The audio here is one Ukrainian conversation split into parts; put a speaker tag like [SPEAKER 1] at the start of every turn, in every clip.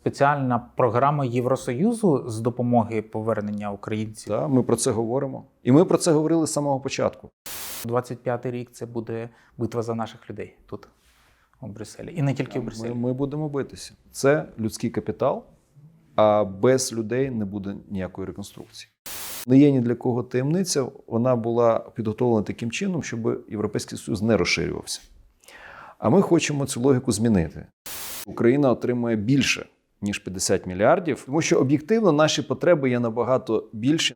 [SPEAKER 1] Спеціальна програма Євросоюзу з допомоги повернення українців.
[SPEAKER 2] Да, ми про це говоримо. І ми про це говорили з самого початку.
[SPEAKER 1] 25-й рік це буде битва за наших людей тут, у Брюсселі. І не тільки в
[SPEAKER 2] Ми,
[SPEAKER 1] Брюсселі.
[SPEAKER 2] ми будемо битися. Це людський капітал, а без людей не буде ніякої реконструкції. Не є ні для кого таємниця. Вона була підготовлена таким чином, щоб Європейський Союз не розширювався. А ми хочемо цю логіку змінити. Україна отримує більше, ніж 50 мільярдів, тому що об'єктивно наші потреби є набагато більші.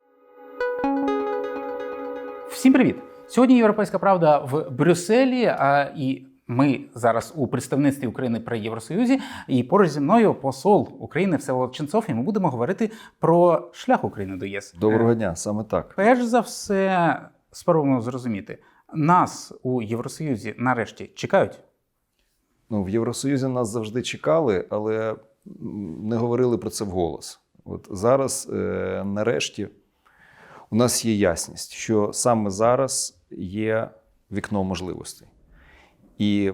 [SPEAKER 1] Всім привіт! Сьогодні Європейська Правда в Брюсселі. А, і ми зараз у представництві України при Євросоюзі. І поруч зі мною посол України Всеволод Ченцов. І ми будемо говорити про шлях України до ЄС.
[SPEAKER 2] Доброго дня, саме так.
[SPEAKER 1] Перш за все, спробуємо зрозуміти, нас у Євросоюзі нарешті чекають.
[SPEAKER 2] Ну, в Євросоюзі нас завжди чекали, але не говорили про це вголос. От зараз, е, нарешті, у нас є ясність, що саме зараз є вікно можливостей. І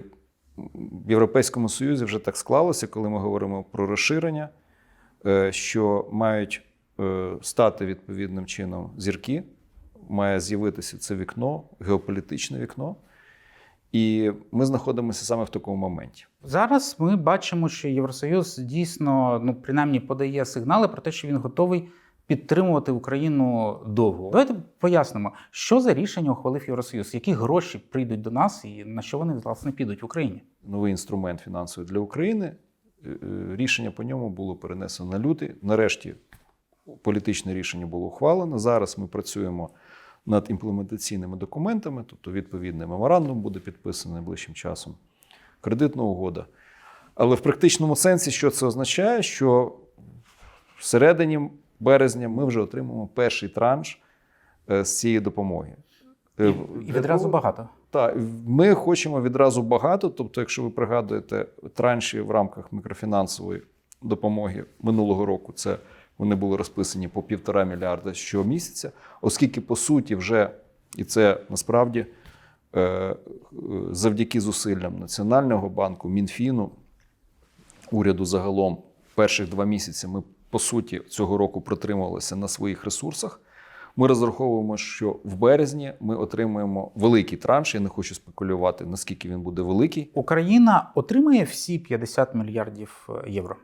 [SPEAKER 2] в Європейському Союзі вже так склалося, коли ми говоримо про розширення, е, що мають е, стати відповідним чином зірки, має з'явитися це вікно, геополітичне вікно. І ми знаходимося саме в такому моменті.
[SPEAKER 1] Зараз ми бачимо, що Євросоюз дійсно, ну принаймні, подає сигнали про те, що він готовий підтримувати Україну довго. Давайте пояснимо, що за рішення ухвалив Євросоюз, які гроші прийдуть до нас і на що вони власне підуть в Україні.
[SPEAKER 2] Новий інструмент фінансовий для України. Е, е, Рішення по ньому було перенесено на лютий. Нарешті політичне рішення було ухвалено. Зараз ми працюємо над імплементаційними документами, тобто відповідний меморандум буде підписаний найближчим часом, кредитна угода. Але в практичному сенсі, що це означає, що в середині березня ми вже отримаємо перший транш е, з цієї допомоги. Е,
[SPEAKER 1] І відразу багато.
[SPEAKER 2] так, ми хочемо відразу багато. Тобто, якщо ви пригадуєте транші в рамках мікрофінансової допомоги минулого року, це вони були розписані по півтора мільярда щомісяця, оскільки по суті вже і це насправді е, е, завдяки зусиллям Національного банку, Мінфіну, уряду загалом, перших два місяці ми по суті цього року протрималися на своїх ресурсах. Ми розраховуємо, що в березні ми отримаємо великий транш. Я не хочу спекулювати, наскільки він буде великий.
[SPEAKER 1] Україна отримає всі 50 мільярдів е, євро.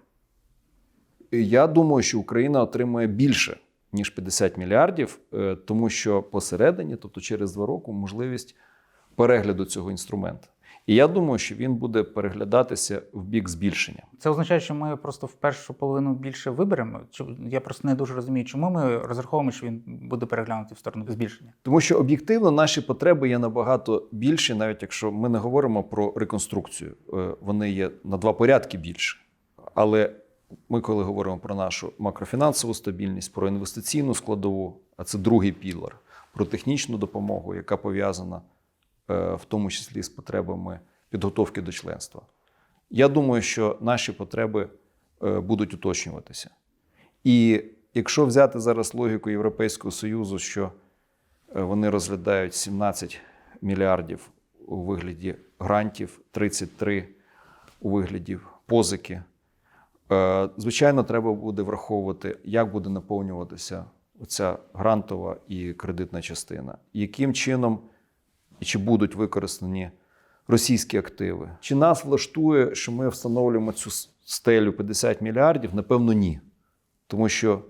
[SPEAKER 2] Я думаю, що Україна отримує більше ніж 50 мільярдів, е, тому що посередині, тобто через два роки, можливість перегляду цього інструменту. І я думаю, що він буде переглядатися в бік збільшення.
[SPEAKER 1] Це означає, що ми просто в першу половину більше виберемо. Я просто не дуже розумію, чому ми розраховуємо, що він буде переглянутий в сторону збільшення.
[SPEAKER 2] Тому що об'єктивно наші потреби є набагато більші, навіть якщо ми не говоримо про реконструкцію, Е, вони є на два порядки більше. Але ми, коли говоримо про нашу макрофінансову стабільність, про інвестиційну складову, а це другий пілар, про технічну допомогу, яка пов'язана е, в тому числі з потребами підготовки до членства. Я думаю, що наші потреби е, будуть уточнюватися. І якщо взяти зараз логіку Європейського Союзу, що е, вони розглядають 17 мільярдів у вигляді грантів, 33 у вигляді позики. Е, Звичайно, треба буде враховувати, як буде наповнюватися ця грантова і кредитна частина, яким чином і чи будуть використані російські активи. Чи нас влаштує, що ми встановлюємо цю стелю 50 мільярдів? Напевно, ні. Тому що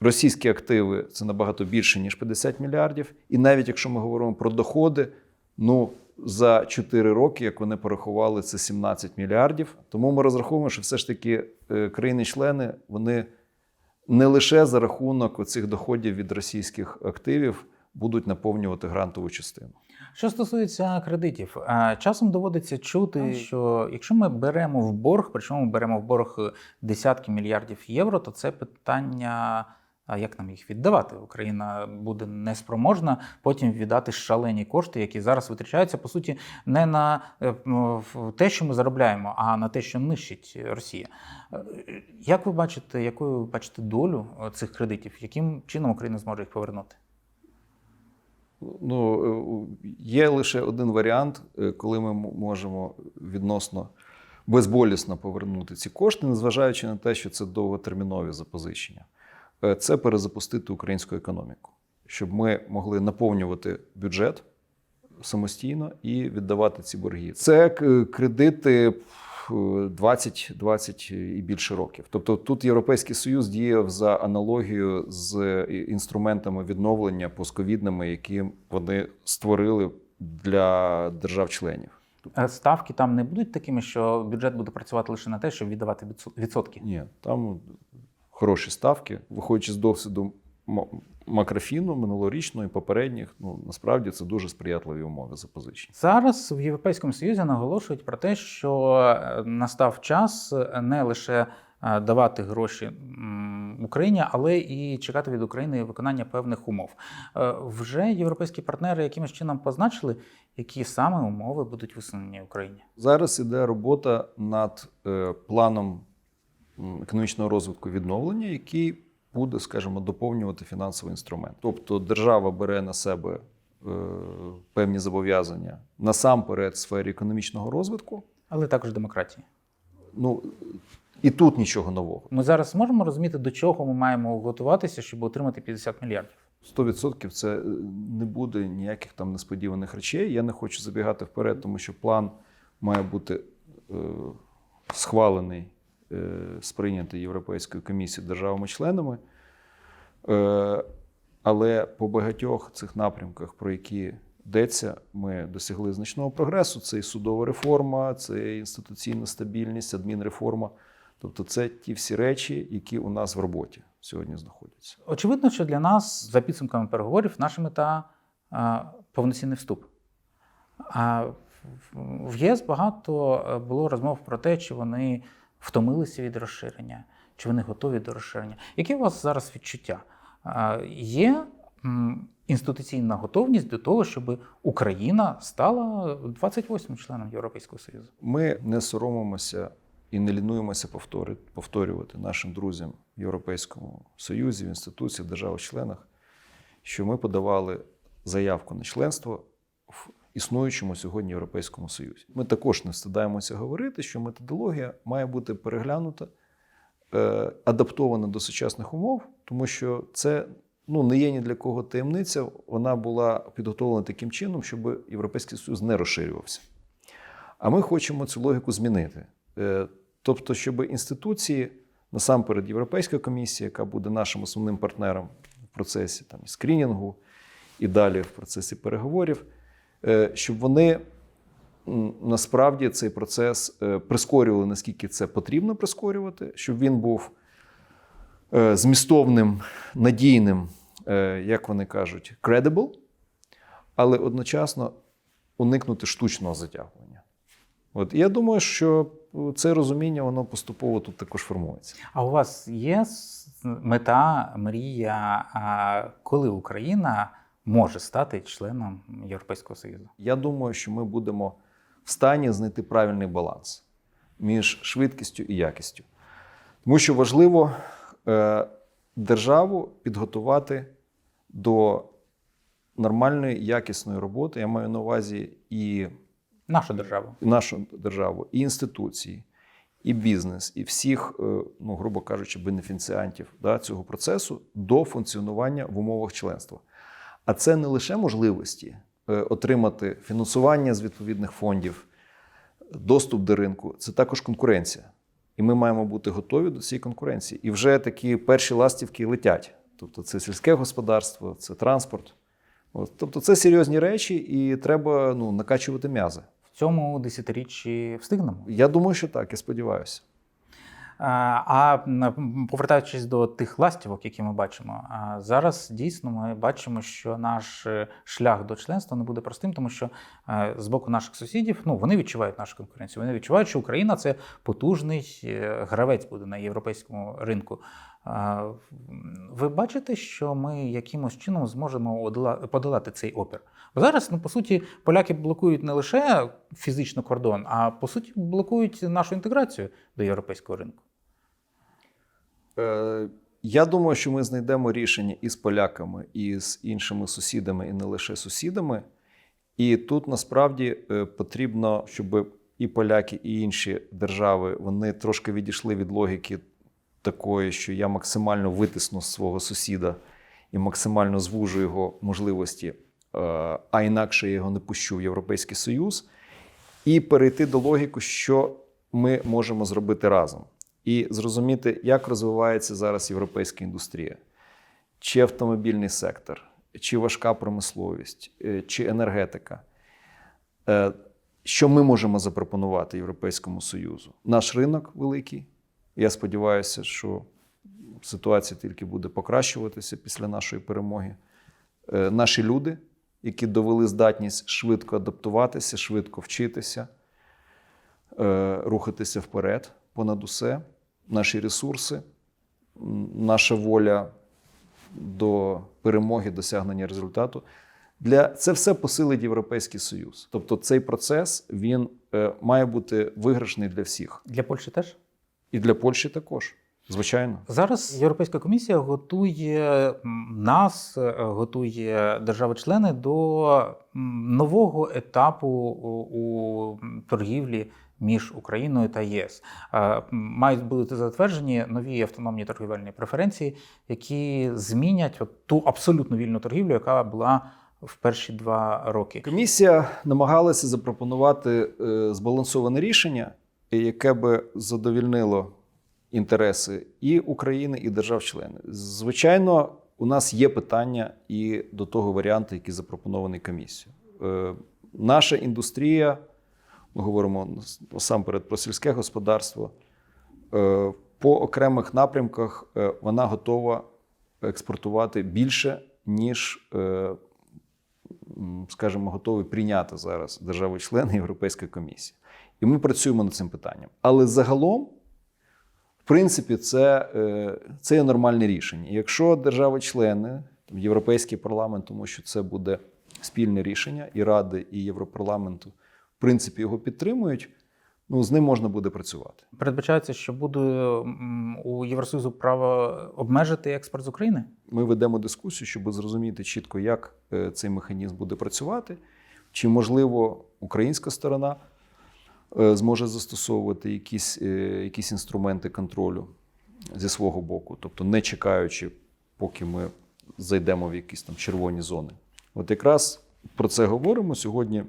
[SPEAKER 2] російські активи це набагато більше, ніж 50 мільярдів. І навіть якщо ми говоримо про доходи, ну за 4 роки, як вони порахували, це 17 мільярдів. Тому ми розраховуємо, що все ж таки е, країни-члени вони не лише за рахунок цих доходів від російських активів будуть наповнювати грантову частину.
[SPEAKER 1] Що стосується кредитів, е, часом доводиться чути, що якщо ми беремо в борг, причому ми беремо в борг десятки мільярдів євро, то це питання. А як нам їх віддавати? Україна буде неспроможна потім віддати шалені кошти, які зараз витрачаються по суті не на е, те, що ми заробляємо, а на те, що нищить Росія. Е, Як ви бачите, якою ви бачите долю е, цих кредитів? Яким чином Україна зможе їх повернути?
[SPEAKER 2] Ну, є лише один варіант, коли ми можемо відносно безболісно повернути ці кошти, незважаючи на те, що це довготермінові запозичення. Е, Це перезапустити українську економіку, щоб ми могли наповнювати бюджет самостійно і віддавати ці борги. Це кредити е, 20, 20 і більше років. Тобто тут Європейський Союз діяв за аналогією з інструментами відновлення постковідними, які вони створили для держав-членів.
[SPEAKER 1] Е, Ставки там не будуть такими, що бюджет буде працювати лише на те, щоб віддавати відсотки.
[SPEAKER 2] Ні, там хороші ставки, виходячи з досвіду макрофіну минулорічного і попередніх, ну насправді це дуже сприятливі умови запозичень.
[SPEAKER 1] Зараз в Європейському Союзі наголошують про те, що е, настав час не лише е, давати гроші Україні, але і чекати від України виконання певних умов. Е, Вже європейські партнери якимось чином позначили, які саме умови будуть висунені Україні.
[SPEAKER 2] Зараз іде робота над е, планом економічного розвитку відновлення, який буде, скажімо, доповнювати фінансовий інструмент. Тобто держава бере на себе е, певні зобов'язання насамперед в сфері економічного розвитку.
[SPEAKER 1] Але також демократії.
[SPEAKER 2] Ну і тут нічого нового.
[SPEAKER 1] Ми зараз можемо розуміти, до чого ми маємо готуватися, щоб отримати 50 мільярдів.
[SPEAKER 2] 100% це е, не буде ніяких там несподіваних речей. Я не хочу забігати вперед, тому що план має бути е, схвалений, сприйнятий Європейською комісією державами-членами. Е, але по багатьох цих напрямках, про які йдеться, ми досягли значного прогресу. Це і судова реформа, це і інституційна стабільність, адмінреформа. Тобто, це ті всі речі, які у нас в роботі сьогодні знаходяться.
[SPEAKER 1] Очевидно, що для нас, за підсумками переговорів, наша мета повноцінний вступ. В- ЄС багато е, було розмов про те, чи вони втомилися від розширення, чи вони готові до розширення. Які у вас зараз відчуття? Є інституційна готовність до того, щоб Україна стала 28 членом Європейського Союзу?
[SPEAKER 2] Ми не соромимося і не лінуємося повторювати нашим друзям в Європейському Союзі, в інституціях, в державах-членах, що ми подавали заявку на членство в існуючому сьогодні Європейському Союзі. Ми також не встидаємося говорити, що методологія має бути переглянута, е, адаптована до сучасних умов, тому що це ну, не є ні для кого таємниця. Вона була підготовлена таким чином, щоб Європейський Союз не розширювався. А ми хочемо цю логіку змінити. Е, Тобто, щоб інституції, насамперед Європейська комісія, яка буде нашим основним партнером в процесі там, скрінінгу і далі в процесі переговорів, щоб вони насправді цей процес е, прискорювали, наскільки це потрібно прискорювати, щоб він був е, змістовним, надійним, е, як вони кажуть, credible, але одночасно уникнути штучного затягування. От я думаю, що це розуміння воно поступово тут також формується.
[SPEAKER 1] А у вас є мета, мрія, коли Україна може стати членом Європейського Союзу?
[SPEAKER 2] Я думаю, що ми будемо в стані знайти правильний баланс між швидкістю і якістю. Тому що важливо е, державу підготувати до нормальної якісної роботи. Я маю на увазі і
[SPEAKER 1] Нашу державу.
[SPEAKER 2] і нашу державу, і інституції, і бізнес, і всіх, е, ну, грубо кажучи, бенефіціантів да, цього процесу до функціонування в умовах членства. А це не лише можливості е, отримати фінансування з відповідних фондів, доступ до ринку, це також конкуренція. І ми маємо бути готові до цієї конкуренції. І вже такі перші ластівки летять. Тобто, це сільське господарство, це транспорт. От, тобто, це серйозні речі, і треба ну, накачувати м'язи.
[SPEAKER 1] В цьому десятиріччі встигнемо.
[SPEAKER 2] Я думаю, що так, я сподіваюся.
[SPEAKER 1] А, повертаючись до тих ластівок, які ми бачимо, зараз дійсно ми бачимо, що наш е, шлях до членства не буде простим, тому що е, з боку наших сусідів ну вони відчувають нашу конкуренцію. Вони відчувають, що Україна це потужний е, гравець буде на європейському ринку. Ви бачите, що ми якимось чином зможемо одола- подолати цей опір? Зараз, ну по суті, поляки блокують не лише фізично кордон, а по суті блокують нашу інтеграцію до європейського ринку.
[SPEAKER 2] Я думаю, що ми знайдемо рішення і з поляками, і з іншими сусідами, і не лише сусідами. І тут насправді е, потрібно, щоб і поляки, і інші держави вони трошки відійшли від логіки такої, що я максимально витисну свого сусіда і максимально звужу його можливості, е, а інакше я його не пущу в Європейський Союз, і перейти до логіки, що ми можемо зробити разом, і зрозуміти, як розвивається зараз європейська індустрія, чи автомобільний сектор, чи важка промисловість, е, чи енергетика. Е, Що ми можемо запропонувати Європейському Союзу? Наш ринок великий. Я сподіваюся, що ситуація тільки буде покращуватися після нашої перемоги. Е, Наші люди, які довели здатність швидко адаптуватися, швидко вчитися, рухатися вперед, понад усе, наші ресурси, наша воля до перемоги, досягнення результату. Для це все посилить Європейський Союз. Тобто цей процес він е, має бути виграшний для всіх.
[SPEAKER 1] Для Польщі теж?
[SPEAKER 2] І для Польщі також, звичайно.
[SPEAKER 1] Зараз Європейська комісія готує нас, е, готує держави-члени до нового етапу у у торгівлі між Україною та ЄС. Е, Мають бути затверджені нові автономні торгівельні преференції, які змінять от ту абсолютно вільну торгівлю, яка була в перші два роки.
[SPEAKER 2] Комісія намагалася запропонувати е, збалансоване рішення, яке би задовільнило інтереси і України, і держав-членів. Звичайно, у нас є питання і до того варіанту, який запропонований комісією. Е, Наша індустрія, ми говоримо насамперед про сільське господарство. е, По окремих напрямках е, вона готова експортувати більше, ніж, е, скажімо, готові прийняти зараз держави-члени Європейської комісії. І ми працюємо над цим питанням. Але загалом, в принципі, це, це є нормальне рішення. І Якщо держави-члени, Європейський парламент, тому що це буде спільне рішення і Ради, і Європарламенту, в принципі, його підтримують, ну, з ним можна буде працювати.
[SPEAKER 1] Передбачається, що буде у Євросоюзу право обмежити експорт з України.
[SPEAKER 2] Ми ведемо дискусію, щоб зрозуміти чітко, як е, цей механізм буде працювати, чи можливо українська сторона е, зможе застосовувати якісь, е, якісь інструменти контролю зі свого боку, тобто не чекаючи, поки ми зайдемо в якісь там червоні зони. От якраз про це говоримо сьогодні.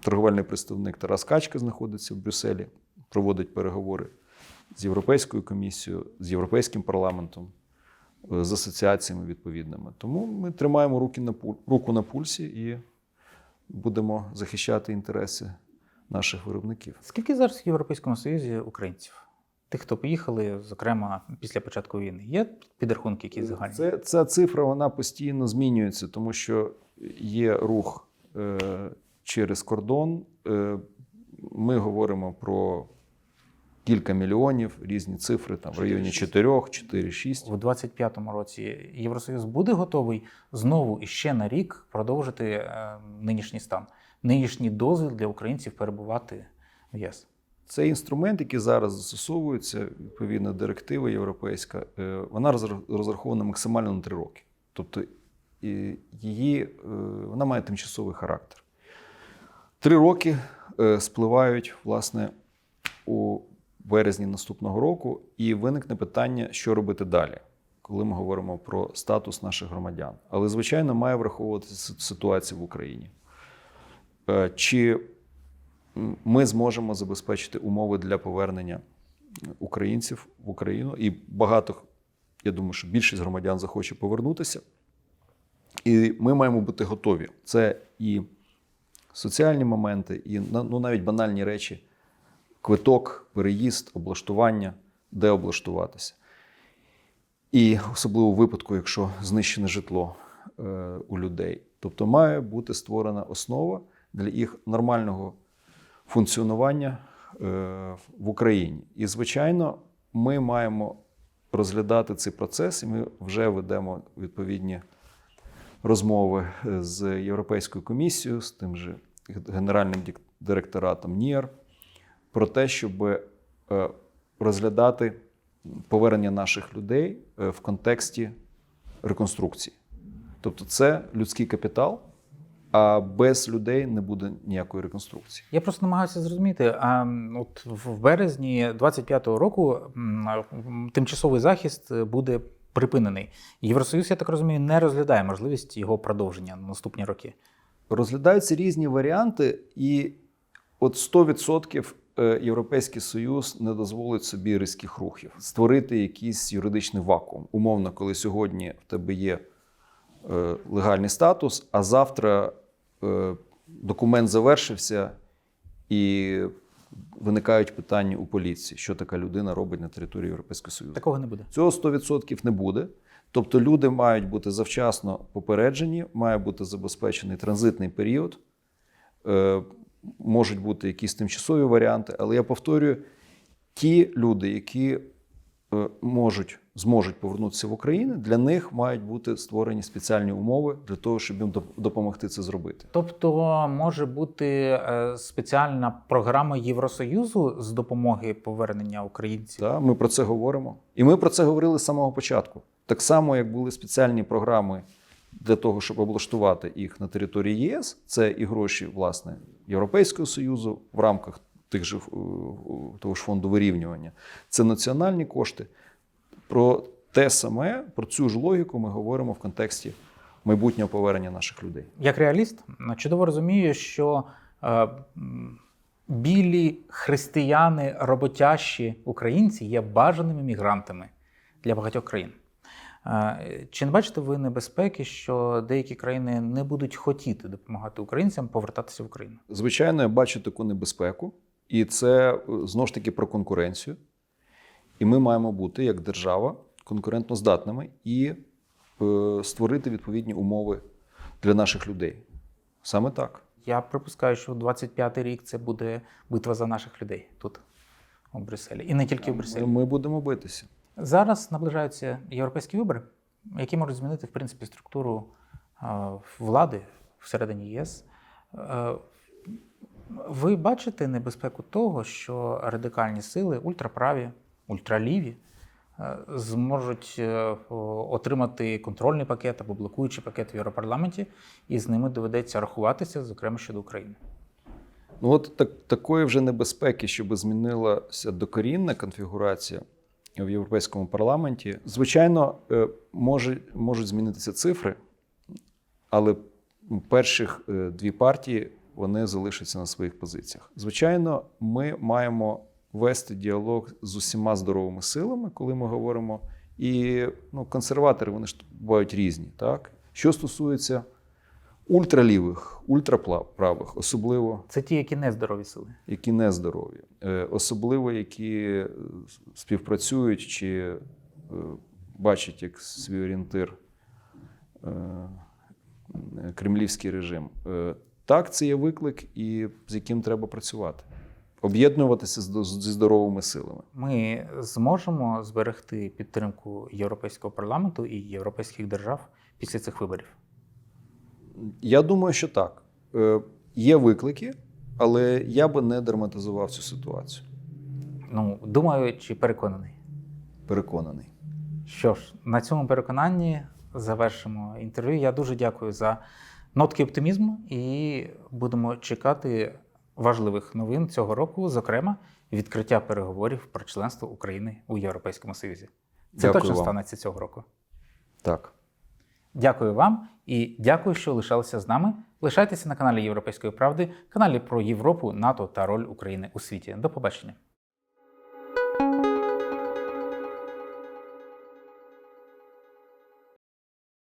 [SPEAKER 2] Торговельний представник Тарас Качка знаходиться в Брюсселі, проводить переговори з Європейською комісією, з Європейським парламентом з асоціаціями відповідними. Тому ми тримаємо руки на руку на пульсі і будемо захищати інтереси наших виробників.
[SPEAKER 1] Скільки зараз в Європейському Союзі українців? Тих, хто поїхали, зокрема, після початку війни, є підрахунки, які загальні?
[SPEAKER 2] Це, ця цифра вона постійно змінюється, тому що є рух е, через кордон. Е, ми говоримо про кілька мільйонів, різні цифри, там в районі 4, 4, 6.
[SPEAKER 1] У 25-му році Євросоюз буде готовий знову і ще на рік продовжити е, нинішній стан, нинішній дозвіл для українців перебувати в ЄС.
[SPEAKER 2] Це інструмент, який зараз застосовується, відповідна директива європейська, е, вона розрах- розрахована максимально на три роки. Тобто її, вона має тимчасовий характер. Три роки е, спливають, власне, у березні наступного року, і виникне питання, що робити далі, коли ми говоримо про статус наших громадян. Але, звичайно, має враховуватися си- ситуація в Україні. Е, Чи ми зможемо забезпечити умови для повернення українців в Україну. І багато, я думаю, що більшість громадян захоче повернутися. І ми маємо бути готові. Це і соціальні моменти, і ну, навіть банальні речі: квиток, переїзд, облаштування, де облаштуватися. І особливо в випадку, якщо знищене житло е, у людей. Тобто має бути створена основа для їх нормального функціонування е, в Україні. І, звичайно, ми маємо розглядати цей процес, і ми вже ведемо відповідні розмови з Європейською комісією, з тим же генеральним директоратом НІР про те, щоб е, розглядати повернення наших людей е, в контексті реконструкції. Тобто, це людський капітал, а без людей не буде ніякої реконструкції.
[SPEAKER 1] Я просто намагаюся зрозуміти. А от в березні 25-го року тимчасовий захист е, буде припинений. Євросоюз, я так розумію, не розглядає можливість його продовження на наступні роки.
[SPEAKER 2] Розглядаються різні варіанти, і от 100% е, Європейський Союз не дозволить собі різких рухів, створити якийсь юридичний вакуум. Умовно, коли сьогодні в тебе є е, легальний статус, а завтра е, документ завершився і виникають питання у поліції, що така людина робить на території Європейського Союзу.
[SPEAKER 1] Такого не буде.
[SPEAKER 2] Цього 100% не буде. Тобто люди мають бути завчасно попереджені, має бути забезпечений транзитний період, е, можуть бути якісь тимчасові варіанти, але я повторюю: ті люди, які можуть, зможуть повернутися в Україну, для них мають бути створені спеціальні умови для того, щоб їм доп- допомогти це зробити.
[SPEAKER 1] Тобто може бути е, спеціальна програма Євросоюзу з допомоги повернення українців.
[SPEAKER 2] Так, ми про це говоримо. І ми про це говорили з самого початку. Так само, як були спеціальні програми для того, щоб облаштувати їх на території ЄС, це і гроші власне Європейського Союзу в рамках тих же, е, того ж фонду вирівнювання. Це національні кошти. Про те саме, про цю ж логіку ми говоримо в контексті майбутнього повернення наших людей.
[SPEAKER 1] Як реаліст, чудово розумію, що е, білі християни, роботящі українці є бажаними мігрантами для багатьох країн. Е, Чи не бачите ви небезпеки, що деякі країни не будуть хотіти допомагати українцям повертатися в Україну?
[SPEAKER 2] Звичайно, я бачу таку небезпеку, і це е, знову ж таки про конкуренцію. І ми маємо бути як держава конкурентноздатними і е, створити відповідні умови для наших людей. Саме так.
[SPEAKER 1] Я припускаю, що 25-й рік це буде битва за наших людей тут, у Брюсселі. І не тільки в Брюсселі.
[SPEAKER 2] Ми будемо битися.
[SPEAKER 1] Зараз наближаються європейські вибори, які можуть змінити в принципі структуру е, влади всередині ЄС. Ви бачите небезпеку того, що радикальні сили, ультраправі, ультраліві, е, зможуть е, отримати контрольний пакет або блокуючий пакет в Європарламенті, і з ними доведеться рахуватися, зокрема щодо України.
[SPEAKER 2] Ну от так, такої вже небезпеки, щоб змінилася докорінна конфігурація в Європейському парламенті. Звичайно, е, може, можуть змінитися цифри, але перших дві партії вони залишаться на своїх позиціях. Звичайно, ми маємо вести діалог з усіма здоровими силами, коли ми говоримо. І ну, консерватори вони ж бувають різні. Так? Що стосується ультралівих, ультраправих, особливо
[SPEAKER 1] Це ті, які не здорові сили.
[SPEAKER 2] які не здорові, Е, особливо які е, співпрацюють чи е, бачать як свій орієнтир кремлівський режим. Так, це є виклик, і з яким треба працювати. Об'єднуватися зі здоровими силами.
[SPEAKER 1] Ми зможемо зберегти підтримку Європейського парламенту і європейських держав після цих виборів.
[SPEAKER 2] Я думаю, що так. Е, Є виклики, але я би не драматизував цю ситуацію.
[SPEAKER 1] Ну, думаю, чи переконаний.
[SPEAKER 2] Переконаний.
[SPEAKER 1] Що ж, на цьому переконанні завершимо інтерв'ю. Я дуже дякую за нотки оптимізму і будемо чекати важливих новин цього року, зокрема, відкриття переговорів про членство України у Європейському Союзі. Це
[SPEAKER 2] Дякую
[SPEAKER 1] точно
[SPEAKER 2] вам.
[SPEAKER 1] станеться цього року.
[SPEAKER 2] Так.
[SPEAKER 1] Дякую вам і дякую, що лишалися з нами. Лишайтеся на каналі Європейської правди, каналі про Європу, НАТО та роль України у світі. До побачення.